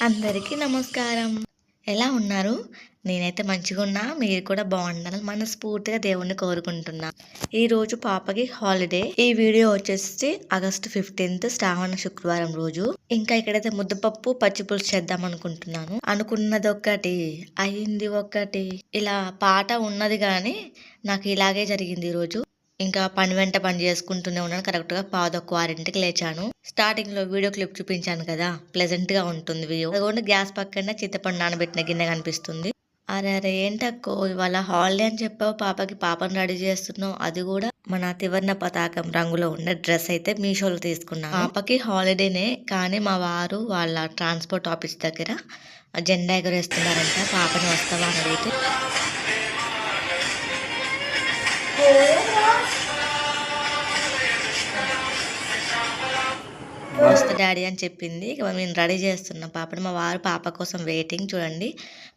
అందరికీ నమస్కారం. ఎలా ఉన్నారు? నేనైతే మంచిగా ఉన్నా. మీరు కూడా బాగుండాలని మనస్ఫూర్తిగా దేవుణ్ణి కోరుకుంటున్నా. ఈరోజు పాపకి హాలిడే ఈ వీడియో వచ్చేసి ఆగస్ట్ ఫిఫ్టీన్త్ శ్రావణ శుక్రవారం రోజు. ఇంకా ఇక్కడైతే ముద్దపప్పు పచ్చిపులుసు చేద్దాం అనుకుంటున్నాను. అనుకున్నది ఒక్కటి అయింది ఒక్కటి. ఇలా పాట ఉన్నది కానీ నాకు ఇలాగే జరిగింది ఈ రోజు. ఇంకా పని వెంట పని చేసుకుంటూనే ఉన్నాను. కరెక్ట్గా పాదొక్క వారింటికి లేచాను. స్టార్టింగ్లో వీడియో క్లిప్ చూపించాను కదా. ప్లెజెంట్గా ఉంటుంది వ్యూ అదిగోండి గ్యాస్ పక్కన చింతపండు నానబెట్టిన గిన్నె కనిపిస్తుంది. అరే అరే ఏంటక్కో ఇవాళ హాలిడే అని చెప్పావు. పాపకి పాపను రెడీ చేస్తున్నావు. అది కూడా మన తివర్ణ పతాకం రంగులో ఉన్న డ్రెస్ అయితే మీషోలో తీసుకున్నాను. పాపకి హాలిడేనే కానీ మా వారు వాళ్ళ ట్రాన్స్పోర్ట్ ఆఫీస్ దగ్గర జెండా ఎగరేస్తున్నారంట. పాపని వస్తావా అని అడిగితే వస్తా డాడీ అని చెప్పింది. ఇక నేను రెడీ చేస్తున్నా పాపని మా వారు పాప కోసం వెయిటింగ్ చూడండి.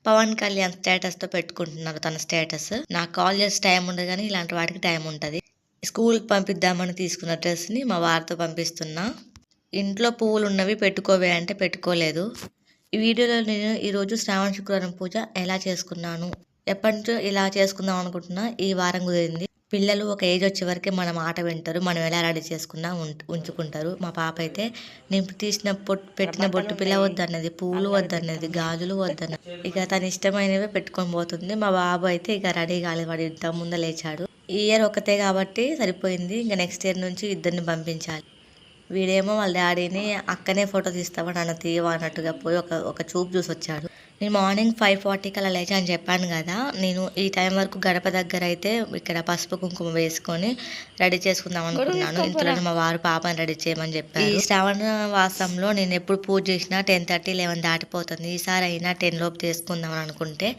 పవన్ కళ్యాణ్ స్టేటస్తో పెట్టుకుంటున్నారు తన స్టేటస్ నాకు కాల్ చేసే టైం ఉండదు కానీ ఇలాంటి వాటికి టైం ఉంటుంది. స్కూల్ పంపిద్దామని తీసుకున్న డ్రెస్ని మా వారితో పంపిస్తున్నా. ఇంట్లో పువ్వులు ఉన్నవి పెట్టుకోవే అంటే పెట్టుకోలేదు. ఈ వీడియోలో నేను ఈరోజు శ్రావణ శుక్రవారం పూజ ఎలా చేసుకున్నాను ఎప్పటి నుంచో ఇలా చేసుకుందాం అనుకుంటున్నా ఈ వారం కుదిరింది. పిల్లలు ఒక ఏజ్ వచ్చే వరకే మన మాట వింటారు. మనం ఎలా రెడీ చేసుకున్నా ఉంచుకుంటారు. మా పాప అయితే నేను తీసిన పొట్టు పెట్టిన బొట్టు పిల్ల వద్దన్నది పూలు వద్దన్నది గాజులు వద్దన్నది. ఇక తన ఇష్టమైనవే పెట్టుకొని పోతుంది. మా బాబు అయితే ఇక రెడీ కాలేదు. వాడు ఇంత ముందు లేచాడు. ఈ ఇయర్ ఒకతే కాబట్టి సరిపోయింది. ఇంకా నెక్స్ట్ ఇయర్ నుంచి ఇద్దరిని పంపించాలి. వీడేమో వాళ్ళ డాడీని అక్కనే ఫోటో తీస్తావా నన్ను తీయవా అన్నట్టుగా పోయి ఒక ఒక చూపు చూసి వచ్చాడు. నేను మార్నింగ్ ఫైవ్ ఫార్టీకి అలా లేచా అని చెప్పాను కదా నేను ఈ టైం వరకు గడప దగ్గర అయితే ఇక్కడ పసుపు కుంకుమ వేసుకొని రెడీ చేసుకుందాం అనుకున్నాను ఇంట్లో మా వారు పాపని రెడీ చేయమని చెప్పారు. ఈ శ్రావణ వాసంలో నేను ఎప్పుడు పూజ చేసినా టెన్ థర్టీ లెవెన్ దాటిపోతుంది. ఈసారి అయినా టెన్ లోపు చేసుకుందాం అని అనుకుంటే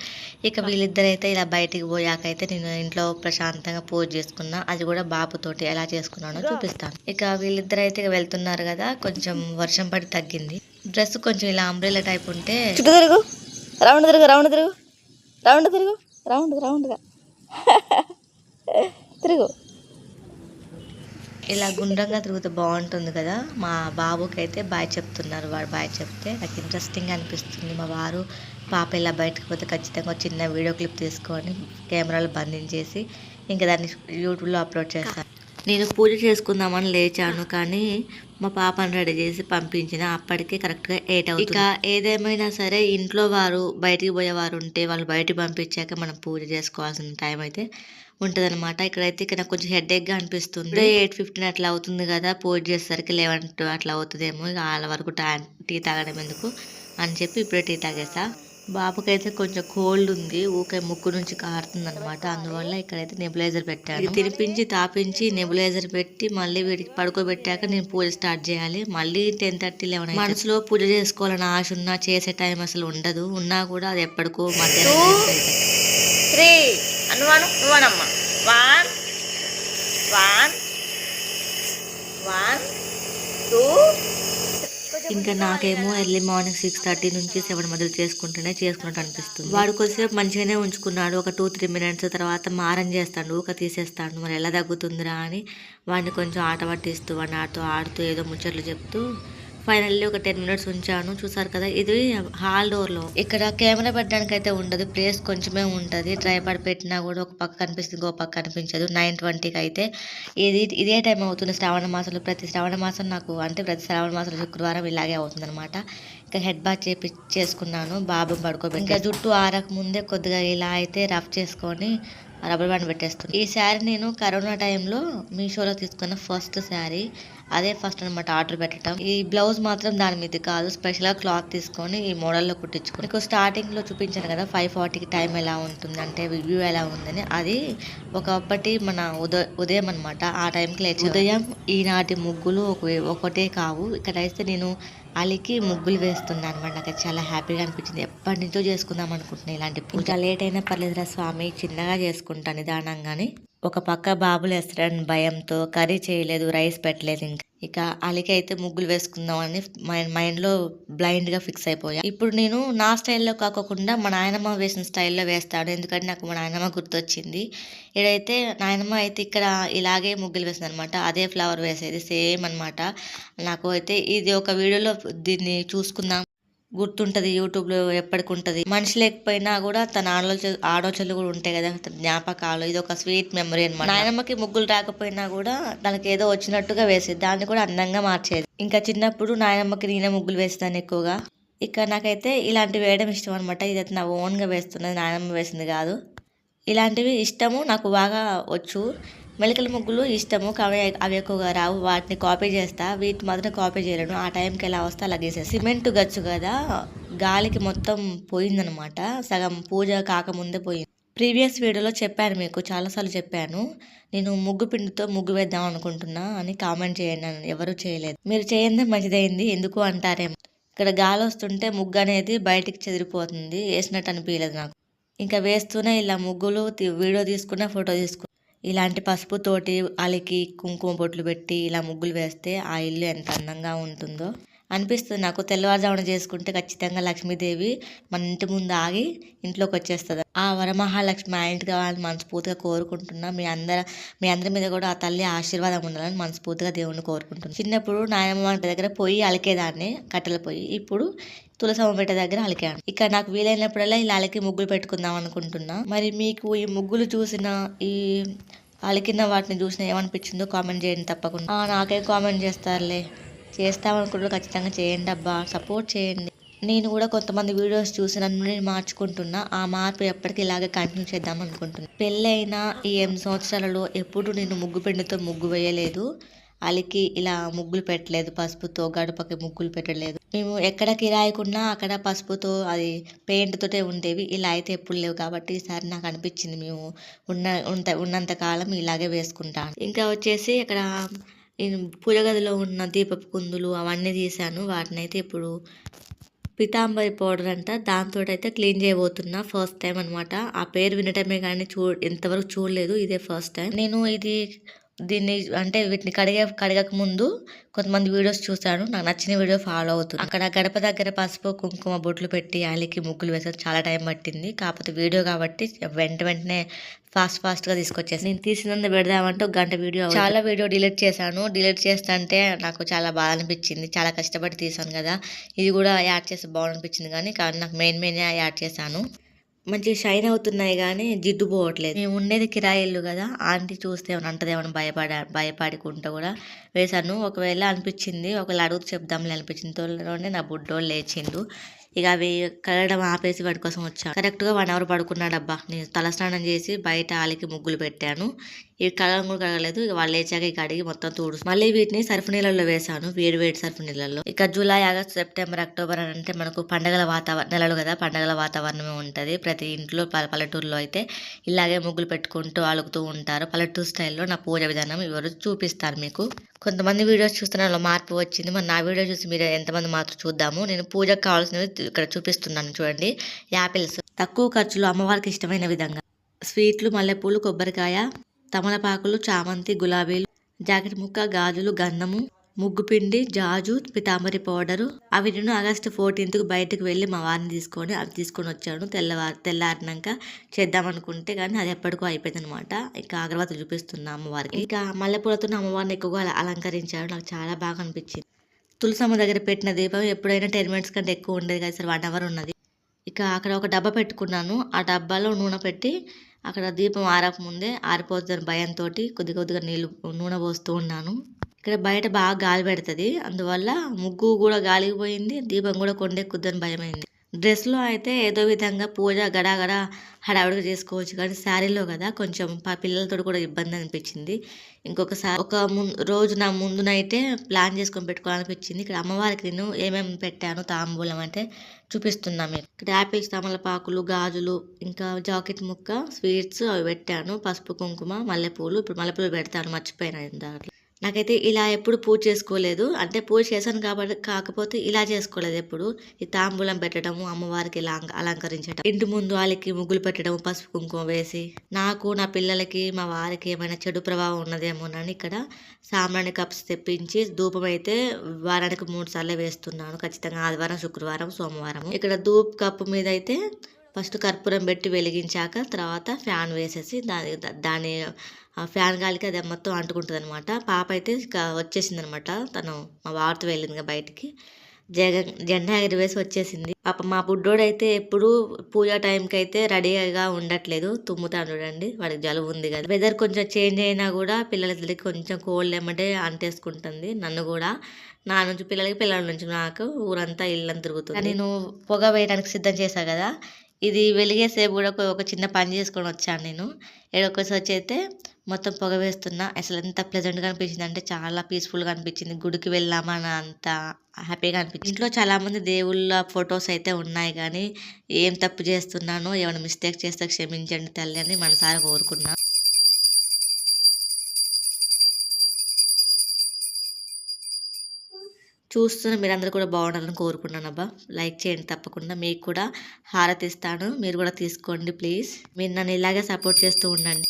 ఇక వీళ్ళిద్దరైతే ఇలా బయటికి పోయాకైతే నేను ఇంట్లో ప్రశాంతంగా పూజ చేసుకున్నా. అది కూడా బాబుతోటి ఎలా చేసుకున్నానో చూపిస్తాను. ఇక వీళ్ళిద్దరైతే వెళ్తున్నారు కదా కొంచెం వర్షం పడి తగ్గింది. డ్రెస్ కొంచెం ఇలా అంబ్రెలా టైప్ ఉంటే చుట్టూ తిరుగు. రౌండ్ తిరుగు రౌండ్ తిరుగు. రౌండ్ తిరుగు రౌండ్ రౌండ్గా తిరుగు. ఇలా గుండ్రంగా తిరిగితే బాగుంటుంది కదా. మా బాబుకి అయితే బాయ్ చెప్తున్నారు వాడు బాయ్ చెప్తే నాకు ఇంట్రెస్టింగ్ అనిపిస్తుంది. మా వారు పాప ఇలా బయటకు పోతే ఖచ్చితంగా చిన్న వీడియో క్లిప్ తీసుకొని కెమెరాలు బంధించేసి ఇంకా దాన్ని యూట్యూబ్లో అప్లోడ్ చేస్తాను నేను పూజ చేసుకుందామని లేచాను కానీ మా పాపను రెడీ చేసి పంపించిన. అప్పటికే కరెక్ట్గా ఎయిట్ అవుతుంది. ఇక ఏదేమైనా సరే ఇంట్లో వారు బయటికి పోయేవారు ఉంటే వాళ్ళు బయటికి పంపించాక మనం పూజ చేసుకోవాల్సిన టైం అయితే ఉంటదన్నమాట. ఇక్కడైతే ఇక్కడ నాకు కొంచెం హెడ్గా అనిపిస్తుంది ఎయిట్ ఫిఫ్టీన్ అట్లా అవుతుంది కదా పూజ చేసేసరికి లెవెన్ అట్లా అవుతుందేమో. ఇక వాళ్ళ వరకు టా- టీ తాగడం ఎందుకు? అని చెప్పి ఇప్పుడే టీ తాగేసా. బాబుకైతే కొంచెం కోల్డ్ ఉంది ఊకే ముక్కు నుంచి కారుతుంది అనమాట అందువల్ల ఇక్కడైతే నెబులైజర్ పెట్టాను. తినిపించి తాపించి నెబులైజర్ పెట్టి మళ్ళీ వీడికి పడుకోబెట్టాక నేను పూజ స్టార్ట్ చేయాలి. మళ్ళీ టెన్ థర్టీ లెవెన్ మనసులో పూజ చేసుకోవాలని ఆశ ఉన్నా చేసే టైం అసలు ఉండదు. ఉన్నా కూడా అది ఎప్పటికో మధ్యాహ్నం. త్రీ అనువాను నువ్వనమ్మా వన్ వన్ టూ ఇంకా నాకేమో ఎర్లీ మార్నింగ్ సిక్స్ థర్టీ నుంచి సెవెన్ మధ్యలో చేసుకుంటేనే చేసుకున్నట్టు అనిపిస్తుంది. వాడు కొద్దిసేపు మంచిగానే ఉంచుకున్నాడు. ఒక టూ త్రీ మినిట్స్ తర్వాత మారం చేస్తాడు. ఊక తీసేస్తాడు. మరి ఎలా తగ్గుతుందిరా అని వాడిని కొంచెం ఆట పట్టిస్తూ వాడిని ఆడుతూ ఆడుతూ ఏదో ముచ్చట్లు చెప్తూ ఫైనల్లీ ఒక టెన్ మినిట్స్ ఉంచాను. చూసారు కదా ఇది హాల్ డోర్లో. ఇక్కడ కెమెరా పెట్టడానికి అయితే ఉండదు ప్లేస్ కొంచెమే ఉంటది. ట్రైపాడ్ పెట్టినా కూడా ఒక పక్క కనిపిస్తుంది ఇంకో పక్క కనిపించదు. నైన్ ట్వంటీకి అయితే ఇది ఇదే టైం అవుతుంది శ్రావణ మాసంలో. ప్రతి శ్రావణ మాసం నాకు అంటే ప్రతి శ్రావణ మాసంలో శుక్రవారం ఇలాగే అవుతుంది అనమాట ఇంకా హెడ్ బాత్ చేపి చేసుకున్నాను బాబు పడుకోబెట్టి ఇంకా జుట్టు ఆరక ముందే కొద్దిగా ఇలా అయితే రఫ్ చేసుకొని రబ్బర్ బ్యాండ్ పెట్టేస్తుంది ఈ శారీ నేను కరోనా టైంలో మీషోలో తీసుకున్న ఫస్ట్ శారీ. అదే ఫస్ట్ అనమాట ఆర్డర్ పెట్టడం. ఈ బ్లౌజ్ మాత్రం దాని మీద కాదు. స్పెషల్గా క్లాత్ తీసుకొని ఈ మోడల్లో కుట్టించుకుని మీకు స్టార్టింగ్లో చూపించాను కదా ఫైవ్ ఫార్టీకి టైం ఎలా ఉంటుంది అంటే వ్యూ ఎలా ఉందని. అది ఒకప్పటి మన ఉదయ ఉదయం అనమాట ఆ టైంకి లేచి ఉదయం ఈనాటి ముగ్గులు ఒక ఒకటే కావు. ఇక్కడ నేను అలికి ముగ్గులు వేస్తున్నాను అనమాట నాకు చాలా హ్యాపీగా అనిపించింది. ఎప్పటి నుంచో చేసుకుందాం అనుకుంటున్నాను ఇలాంటి పూజ. లేట్ అయినా పర్లేదురా స్వామి చిన్నగా చేసుకుంటాను నిదానంగాని. ఒక పక్క బాబులు వేస్తాడని భయంతో కర్రీ చేయలేదు రైస్ పెట్టలేదు ఇంకా. ఇక అలికి అయితే ముగ్గులు వేసుకుందామని మైండ్ మైండ్లో బ్లైండ్గా ఫిక్స్ అయిపోయా. ఇప్పుడు నేను నా స్టైల్లో కాకుండా మా నాయనమ్మ వేసిన స్టైల్లో వేస్తాను. ఎందుకంటే నాకు మా నాయనమ్మ గుర్తొచ్చింది. ఇదైతే నాయనమ్మ అయితే ఇక్కడ ఇలాగే ముగ్గులు వేసింది అనమాట అదే ఫ్లవర్ వేసేది సేమ్ అనమాట నాకు అయితే ఇది ఒక వీడియోలో దీన్ని చూసుకుందాం. గుర్తుంటది యూట్యూబ్లో ఎప్పటికి ఉంటది మనిషి లేకపోయినా కూడా తన ఆలోచన ఆలోచనలు కూడా ఉంటాయి కదా తన జ్ఞాపకాలు. ఇది ఒక స్వీట్ మెమరీ అనమాట నాయనమ్మకి ముగ్గులు రాకపోయినా కూడా తనకి ఏదో వచ్చినట్టుగా వేసేది. దాన్ని కూడా అందంగా మార్చేది. ఇంకా చిన్నప్పుడు నాయనమ్మకి నేనే ముగ్గులు వేస్తాను ఎక్కువగా. ఇక నాకైతే ఇలాంటివి వేయడం ఇష్టం అనమాట ఇదైతే నా ఓన్గా వేస్తున్నది నాయనమ్మ వేసింది కాదు. ఇలాంటివి ఇష్టము నాకు బాగా వచ్చు. మెలికల ముగ్గులు ఇష్టము కానీ అవి ఎక్కువగా రావు. వాటిని కాపీ చేస్తా వీటి మాత్రం కాపీ చేయలేను. ఆ టైంకి ఎలా వస్తే అలా గీసేసి సిమెంట్ గచ్చు కదా గాలికి మొత్తం పోయిందనమాట సగం పూజ కాకముందే పోయింది. ప్రీవియస్ వీడియోలో చెప్పాను మీకు చాలాసార్లు చెప్పాను. నేను ముగ్గు పిండితో ముగ్గు వేద్దాం అనుకుంటున్నా అని కామెంట్ చేయండి. ఎవరు చేయలేదు. మీరు చేయందే మంచిదైంది. ఎందుకు అంటారేమో. ఇక్కడ గాలి వస్తుంటే ముగ్గు అనేది బయటికి చెదిరిపోతుంది. వేసినట్టు అనిపించలేదు నాకు. ఇంకా వేస్తూనే ఇలా ముగ్గులు వీడియో తీసుకున్నా ఫోటో తీసుకున్నా. ఇలాంటి పసుపు తోటి అలికి కుంకుమ బొట్లు పెట్టి ఇలా ముగ్గులు వేస్తే ఆ ఇల్లు ఎంత అందంగా ఉంటుందో అనిపిస్తుంది. నాకు తెల్లవారుజామున చేసుకుంటే ఖచ్చితంగా లక్ష్మీదేవి మన ఇంటి ముందు ఆగి ఇంట్లోకి వచ్చేస్తుంది. ఆ వరమహాలక్ష్మి మా ఇంటికి కావాలని మనస్ఫూర్తిగా కోరుకుంటున్నా. మీ అందర మీ అందరి మీద కూడా ఆ తల్లి ఆశీర్వాదం ఉండాలని మనస్ఫూర్తిగా దేవుణ్ణి కోరుకుంటున్నాను చిన్నప్పుడు నాయనమ్మ దగ్గర పొయ్యి అలికేదాన్ని కట్టెల పొయ్యి. ఇప్పుడు తులసమ్మ పెట్ట దగ్గర అలికాను. ఇక నాకు వీలైనప్పుడల్లా ఇలా అలికి ముగ్గులు పెట్టుకుందాం అనుకుంటున్నా. మరి మీకు ఈ ముగ్గులు చూసిన ఈ కింద వాటిని చూసినా ఏమనిపించిందో కామెంట్ చేయండి తప్పకుండా. ఆ, నాకే కామెంట్ చేస్తారులే. చేస్తామనుకుంటే ఖచ్చితంగా చేయండి అబ్బా. సపోర్ట్ చేయండి. నేను కూడా కొంతమంది వీడియోస్ చూసి నన్ను నేను మార్చుకుంటున్నా. ఆ మార్పు ఎప్పటికీ ఇలాగే కంటిన్యూ చేద్దాం అనుకుంటున్నాను పెళ్ళైన ఈ ఎనిమిది సంవత్సరాలలో ఎప్పుడు నేను ముగ్గు పిండితో ముగ్గు వేయలేదు. అలికి ఇలా ముగ్గులు పెట్టలేదు పసుపుతో గడపకి ముగ్గులు పెట్టలేదు. మేము ఎక్కడ కిరాయికున్నా అక్కడ పసుపుతో అది పెయింట్ తోటే ఉండేవి. ఇలా అయితే ఎప్పుడు లేవు కాబట్టి ఈసారి నాకు అనిపించింది మేము ఉన్న ఉంత ఉన్నంత కాలం ఇలాగే వేసుకుంటాను. ఇంకా వచ్చేసి ఇక్కడ నేను పూజ గదిలో ఉన్న దీపపు కుందులు అవన్నీ తీసాను వాటిని అయితే ఇప్పుడు పితాంబరి పౌడర్ అంట దాంతో అయితే క్లీన్ చేయబోతున్నా ఫస్ట్ టైం అనమాట ఆ పేరు వినటమే కానీ చూ ఇంతవరకు చూడలేదు ఇదే ఫస్ట్ టైం. నేను ఇది దీన్ని అంటే వీటిని కడిగే కడగక ముందు కొంతమంది వీడియోస్ చూశాను నాకు నచ్చిన వీడియో ఫాలో అవుతుంది అక్కడ గడప దగ్గర పసుపు కుంకుమ బొట్లు పెట్టి ఆలికి ముగ్గులు వేసాను చాలా టైం పట్టింది. కాకపోతే వీడియో కాబట్టి వెంట వెంటనే ఫాస్ట్ ఫాస్ట్గా తీసుకొచ్చేసి. నేను తీసినంత పెడదామంటే ఒక గంట వీడియో చాలా వీడియో డిలీట్ చేశాను. డిలీట్ చేస్తుంటే నాకు చాలా బాధ అనిపించింది. చాలా కష్టపడి తీసాను కదా. ఇది కూడా యాడ్ చేస్తే బాగుంది కానీ కానీ నాకు మెయిన్ మెయిన్ యాడ్ చేశాను. మంచిగా షైన్ అవుతున్నాయి కానీ జిడ్డు పోవట్లేదు. మేము ఉండేది కిరాయి ఇల్లు కదా ఆంటీ చూస్తే ఏమైనా అంటదేమని భయపడ భయపడుకుంటూ కూడా వేశాను. ఒకవేళ అనిపించింది ఒకవేళ అడుగుతూ చెప్దాంలే అనిపించింది. తోటలోనే నా బుడ్డోళ్ళు లేచిండు. ఇక అవి కలడం ఆపేసి వాడి కోసం వచ్చాను కరెక్ట్గా వన్ అవర్ పడుకున్నాడు అబ్బా నేను తలస్నానం చేసి బయట ఆలికి ముగ్గులు పెట్టాను. ఇవి కడగడం కూడా కడగలేదు ఇక వాళ్ళు లేచాక ఇక అడిగి మొత్తం తూడు మళ్ళీ వీటిని సర్ఫ్ నీళ్ళల్లో వేసాను. వేడి వేడి సర్ఫ్ నీళ్ళల్లో. ఇక జూలై ఆగస్ట్ సెప్టెంబర్ అక్టోబర్ అని అంటే మనకు పండగల వాతావరణం నెలలు కదా పండగల వాతావరణమే ఉంటుంది. ప్రతి ఇంట్లో ప- పల్లెటూరులో అయితే ఇలాగే ముగ్గులు పెట్టుకుంటూ అలుగుతూ ఉంటారు. పల్లెటూరు స్టైల్లో నా పూజ విధానం ఎవరు చూపిస్తారు మీకు? కొంతమంది వీడియోస్ చూస్తున్న మార్పు వచ్చింది. మరి నా వీడియో చూసి మీరు ఎంతమంది మాత్రం చూద్దాము? నేను పూజకు కావాల్సినవి ఇక్కడ చూపిస్తున్నాను చూడండి. యాపిల్స్. తక్కువ ఖర్చులో అమ్మవారికి ఇష్టమైన విధంగా. స్వీట్లు మల్లెపూలు కొబ్బరికాయ తమలపాకులు చామంతి గులాబీలు జాకెట్ ముక్క గాజులు గంధము ముగ్గుపిండి జాజు పితాంబరి పౌడరు. అవి నేను ఆగస్టు ఫోర్టీన్త్కి బయటకు వెళ్ళి మా వారిని తీసుకొని అవి తీసుకొని వచ్చాను. తెల్లవారు తెల్లారినాక చేద్దామనుకుంటే కానీ అది ఎప్పటికో అయిపోయింది అనమాట ఇంకా అగరబత్తి చూపిస్తున్నా అమ్మవారికి. ఇంకా మల్లెపూలతో అమ్మవారిని ఎక్కువగా అలంకరించారు. నాకు చాలా బాగా అనిపించింది. తులసమ్మ దగ్గర పెట్టిన దీపం ఎప్పుడైనా టెన్ మినిట్స్ కంటే ఎక్కువ ఉండేది కదా సార్ వన్ అవర్ ఉన్నది. ఇక అక్కడ ఒక డబ్బా పెట్టుకున్నాను. ఆ డబ్బాలో నూనె పెట్టి అక్కడ దీపం ఆరకముందే ఆరిపోతుందని భయంతో కొద్ది కొద్దిగా నీళ్ళు నూనె పోస్తూ ఉన్నాను. ఇక్కడ బయట బాగా గాలి పెడుతుంది. అందువల్ల ముగ్గు కూడా గాలికి పోయింది దీపం కూడా కొండెక్కుద్దని భయమైంది. డ్రెస్లో అయితే ఏదో విధంగా పూజ గడాగడ హడావిడిగా చేసుకోవచ్చు. కానీ శారీలో కదా కొంచెం పిల్లలతో కూడా ఇబ్బంది అనిపించింది. ఇంకొకసారి ఒక ముందు రోజు నా ముందునైతే ప్లాన్ చేసుకొని పెట్టుకోవాలనిపించింది. ఇక్కడ అమ్మవారికి నేను ఏమేమి పెట్టాను తాంబూలం అంటే చూపిస్తున్నా మీకు. ఇక్కడ యాపిల్స్ తమలపాకులు గాజులు ఇంకా జాకెట్ ముక్క స్వీట్స్ అవి పెట్టాను. పసుపు కుంకుమ మల్లెపూలు. ఇప్పుడు మల్లెపూలు పెడతాను. మర్చిపోయినా ఇందాక. నాకైతే ఇలా ఎప్పుడు పూజ చేసుకోలేదు. అంటే పూజ చేశాను కాబట్టి కాకపోతే ఇలా చేసుకోలేదు ఎప్పుడు. ఈ తాంబూలం పెట్టడము అమ్మవారికి ఇలా అలంకరించడం ఇంటి ముందు వాళ్ళకి ముగ్గులు పెట్టడం పసుపు కుంకుమ వేసి నాకు నా పిల్లలకి మా వారికి ఏమైనా చెడు ప్రభావం ఉన్నదేమోనని ఇక్కడ సాంబ్రాణి కప్స్ తెప్పించి ధూపం అయితే వారానికి మూడు సార్లు వేస్తున్నాను. ఖచ్చితంగా ఆదివారం శుక్రవారం సోమవారం. ఇక్కడ ధూప్ కప్పు మీద అయితే ఫస్ట్ కర్పూరం పెట్టి వెలిగించాక తర్వాత ఫ్యాన్ వేసేసి దాని దాని ఆ ఫ్యాన్ గాలికి అది మొత్తం అంటుకుంటుంది అనమాట పాప అయితే వచ్చేసింది అనమాట తను మా వారితో వెళ్ళింది బయటికి. జగన్ జెండా ఎగరవేసి వచ్చేసింది. పాప మా బుడ్డోడైతే ఎప్పుడు పూజ టైంకి అయితే రెడీగా ఉండట్లేదు. తుమ్ముతాను చూడండి వాడికి జలుబు ఉంది కదా. వెదర్ కొంచెం చేంజ్ అయినా కూడా పిల్లలిద్దరికి కొంచెం కోల్డ్ ఏమంటే అంటేసుకుంటుంది. నన్ను కూడా నా నుంచి పిల్లలకి పిల్లల నుంచి నాకు ఊరంతా ఇల్లంతా తిరుగుతుంది. నేను పొగ వేయడానికి సిద్ధం చేశాను కదా. ఇది వెలిగేసేపు కూడా ఒక- చిన్న పని చేసుకొని వచ్చాను నేను. ఏడొకసారి వచ్చి అయితే మొత్తం పొగ వేస్తున్నా అసలు ఎంత ప్లెజెంట్గా అనిపించింది అంటే చాలా పీస్ఫుల్గా అనిపించింది. గుడికి వెళ్ళామని అంత హ్యాపీగా అనిపించింది. ఇంట్లో చాలామంది దేవుళ్ళ ఫొటోస్ అయితే ఉన్నాయి కానీ ఏం తప్పు చేస్తున్నానో ఏమైనా మిస్టేక్ చేస్తే క్షమించండి తల్లి అని మనసారి కోరుకున్నా. చూస్తున్న మీరందరూ కూడా బాగుండాలని కోరుకున్నాను అబ్బా. లైక్ చేయండి తప్పకుండా. మీకు కూడా హారతి ఇస్తాను. మీరు కూడా తీసుకోండి ప్లీజ్ మీరు నన్ను ఇలాగే సపోర్ట్ చేస్తూ ఉండండి.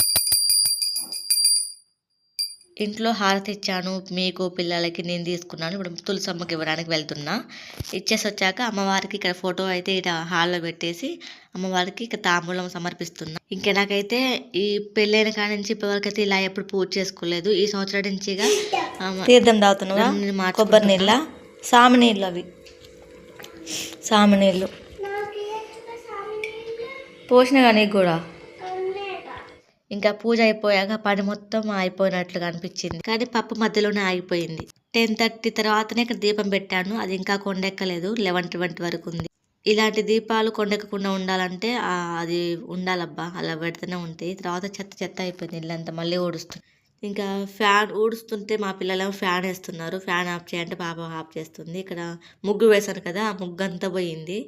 ఇంట్లో హారతి ఇచ్చాను మీకు పిల్లలకి నేను తీసుకున్నాను. ఇప్పుడు తులసమ్మకి ఇవ్వడానికి వెళ్తున్నా. ఇచ్చేసి వచ్చాక అమ్మవారికి ఇక్కడ ఫోటో అయితే ఇక్కడ హాల్లో పెట్టేసి అమ్మవారికి ఇక్కడ తాంబూలం సమర్పిస్తున్నా. ఇంకా నాకైతే ఈ పెళ్ళైన కాడ నుంచి ఇప్పటివరకు అయితే ఇలా ఎప్పుడు పూజ చేసుకోలేదు. ఈ సంవత్సరం నుంచిగా అమ్మ- తీర్థం తాగుతున్నావా నేను మార్చుకుంటున్నా. కొబ్బరి నీళ్ళ? సామి నీళ్ళు అవి. సామి నీళ్ళు. పోసిన కానీ కూడా? ఇంకా పూజ అయిపోయాక పని మొత్తం అయిపోయినట్లుగా అనిపించింది కానీ పప్పు మధ్యలోనే ఆగిపోయింది. టెన్ థర్టీ తర్వాతనే ఇక్కడ దీపం పెట్టాను. అది ఇంకా కొండెక్కలేదు. లెవెన్ ట్వంటీ వరకు ఉంది. ఇలాంటి దీపాలు కొండెక్కకుండా ఉండాలంటే అది ఉండాలబ్బా. అలా పెడితేనే ఉంటాయి తర్వాత చెత్త చెత్త అయిపోయింది. ఇల్లంతా మళ్ళీ ఊడుస్తుంది ఇంకా ఫ్యాన్ ఊడుస్తుంటే మా పిల్లలు ఫ్యాన్ వేస్తున్నారు. ఫ్యాన్ ఆఫ్ చేయంటే పాప ఆఫ్ చేస్తుంది. ఇక్కడ ముగ్గు వేశారు కదా ఆ ముగ్గు అంతా పోయింది.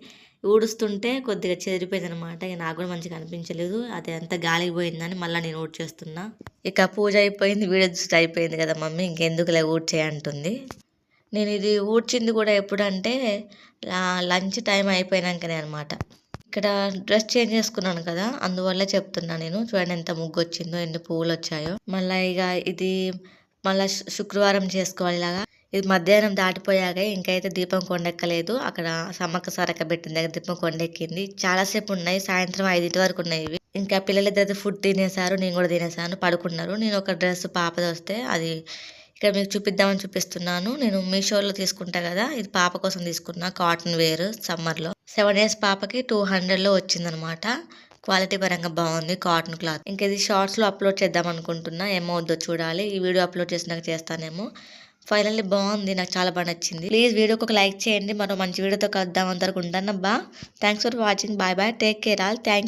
ఊడుస్తుంటే కొద్దిగా చెదిరిపోయింది అనమాట ఇక నాకు కూడా మంచిగా అనిపించలేదు. అది అంతా గాలికి పోయిందని మళ్ళీ నేను ఊడ్ చేస్తున్నా. ఇక పూజ అయిపోయింది వీడియో చూసి అయిపోయింది కదా మమ్మీ ఇంకెందుకులే ఊడ్ చేయంటుంది నేను ఇది ఊడ్చింది కూడా ఎప్పుడంటే లంచ్ టైం అయిపోయినాకనే అనమాట ఇక్కడ డ్రెస్ చేంజ్ చేసుకున్నాను కదా అందువల్ల చెప్తున్నా నేను. చూడండి ఎంత ముగ్గు వచ్చిందో ఎన్ని పువ్వులు వచ్చాయో మళ్ళీ ఇక ఇది మళ్ళీ శుక్రవారం చేసుకోవాలి ఇలాగా. ఇది మధ్యాహ్నం దాటిపోయాక ఇంకైతే దీపం కొండెక్కలేదు. అక్కడ సమ్మక్క సరక పెట్టిన దగ్గర దీపం కొండెక్కింది. చాలాసేపు ఉన్నాయి. సాయంత్రం ఐదింటి వరకు ఉన్నాయి ఇవి. ఇంకా పిల్లలిద్దరు ఫుడ్ తినేశారు. నేను కూడా తినేసాను పడుకున్నారు. నేను ఒక డ్రెస్ పాపది వస్తే అది ఇక్కడ మీకు చూపిద్దామని చూపిస్తున్నాను. నేను మీషోలో తీసుకుంటా కదా. ఇది పాప కోసం తీసుకున్నా కాటన్ వేర్ సమ్మర్లో. సెవెన్ ఇయర్స్ పాపకి టూ హండ్రెడ్లో వచ్చిందనమాట. క్వాలిటీ పరంగా బాగుంది. Cotton cloth. ఇంకా ఇది షార్ట్స్లో అప్లోడ్ చేద్దాం అనుకుంటున్నా. ఏమవుద్దో చూడాలి. ఈ వీడియో అప్లోడ్ చేసినాక చేస్తానేమో. ఫైనల్లీ బాగుంది నాకు చాలా బాగా నచ్చింది. ప్లీజ్ వీడియోకి ఒక లైక్ చేయండి. మరో మంచి వీడియోతో కలుద్దాం అంతవరకు ఉంటాను thanks for watching bye bye take care all thank